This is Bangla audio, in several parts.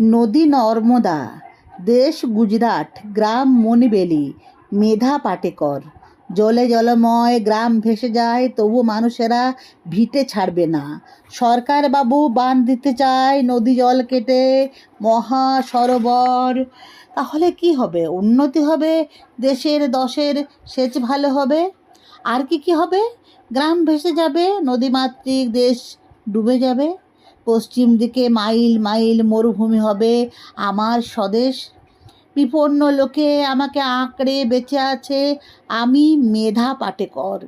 নদী নর্মদা, দেশ গুজরাট, গ্রাম মণিবেলি, মেধা পাটেকর। জলে জলময় গ্রাম ভেসে যায়, তবু মানুষেরা ভিটে ছাড়বে না। সরকার বাবু বাঁধ দিতে চায়, নদী জল কেটে মহা সরোবর তাহলে কি হবে? উন্নতি হবে? দেশের দশের সেচ ভালো হবে? আর কি কি হবে? গ্রাম ভেসে যাবে, নদীমাতৃক দেশ ডুবে যাবে? পশ্চিম দিকে মাইল মাইল মরুভূমি হবে আমার স্বদেশ। বিপন্ন লোকে আমাকে আঁকড়ে বেঁচে আছে, আমি মেধা পাটেকর।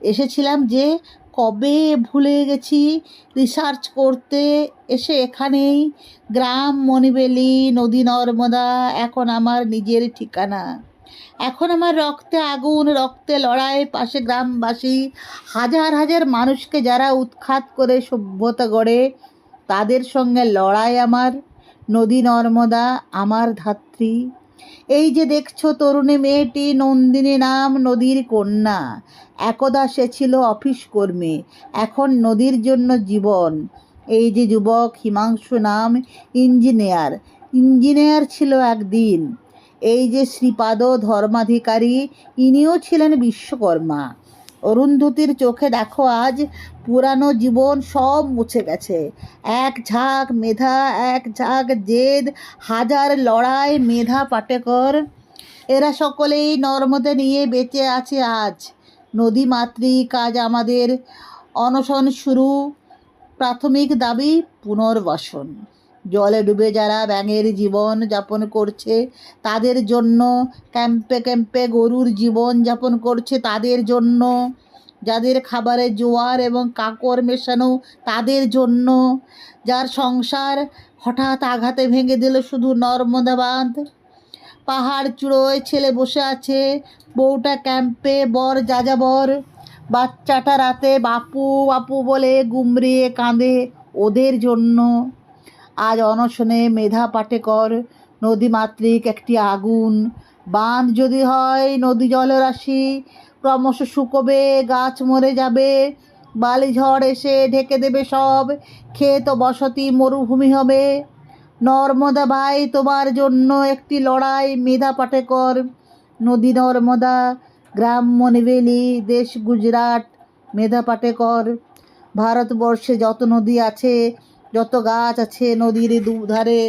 এসেছিলাম যে কবে ভুলে গেছি রিসার্চ করতে, এসে এখানেই। গ্রাম মণিবেলি, নদী নর্মদা, এখন আমার নিজের ঠিকানা। এখন আমার রক্তে আগুন, রক্তে লড়াই, পাশে গ্রামবাসী, হাজার হাজার মানুষকে যারা উৎখাত করে সভ্যতা গড়ে, তাদের সঙ্গে লড়াই আমার, নদী নর্মদা আমার ধাত্রী। এই যে দেখছ তরুণী মেয়েটি, নন্দিনী নাম নদীর কন্যা, একদা সে ছিল অফিস কর্মী, এখন নদীর জন্য জীবন। এই যে যুবক, হিমাংশু নাম ইঞ্জিনিয়ার ইঞ্জিনিয়ার ছিল একদিন। এই যে শ্রীপাদ ধর্মাধিকারী, ইনিও ছিলেন বিশ্বকর্মা। অরুন্ধতির চোখে দেখো আজ পুরানো জীবন সব মুছে গেছে। এক ঝাঁক মেধা, এক ঝাঁক জেদ, হাজার লড়াই মেধা পাটেকর। এরা সকলেই নর্মদে নিয়ে বেঁচে আছে আজ। নদী মাতৃক আজ আমাদের, অনশন শুরু। প্রাথমিক দাবি পুনর্বাসন। জলে ডুবে যারা ব্যাঙের জীবন যাপন করছে, তাদের জন্য ক্যাম্পে ক্যাম্পে গরুর জীবন যাপন করছে তাদের জন্য। যাদের খাবারে জোয়ার এবং কাকর মেশানো তাদের জন্য। যার সংসার হঠাৎ আঘাতে ভেঙে দিল শুধু নর্মদা বাঁধ পাহাড় চূড়োয় ছেলে বসে আছে, বউটা ক্যাম্পে বর যাযাবর। বাচ্চাটা রাতে বাপু বাপু বলে গুমড়িয়ে কাঁদে ওদের জন্য। আজ অনশনে মেধা পাটেকর নদীমাতৃক একটি আগুন। বাঁধ যদি হয় নদী জলরাশি ক্রমশ শুকোবে, গাছ মরে যাবে। বালিঝড় এসে ঢেকে দেবে সব, ক্ষেত বসতি মরুভূমি হবে। নর্মদা ভাই, তোমার জন্য একটি লড়াই, মেধা পাটেকর নদী নর্মদা গ্রাম মনিবেলি দেশ গুজরাট, মেধা পাটেকর ভারতবর্ষে যত নদী আছে যত গাছ আছে নদীর দুধারে,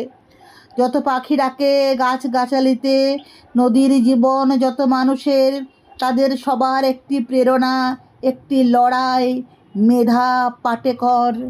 যত পাখি ডাকে গাছ গাছালিতে, নদীর জীবন যত মানুষের, তাদের সবার একটি প্রেরণা, একটি লড়াই, মেধা, পাটেকর।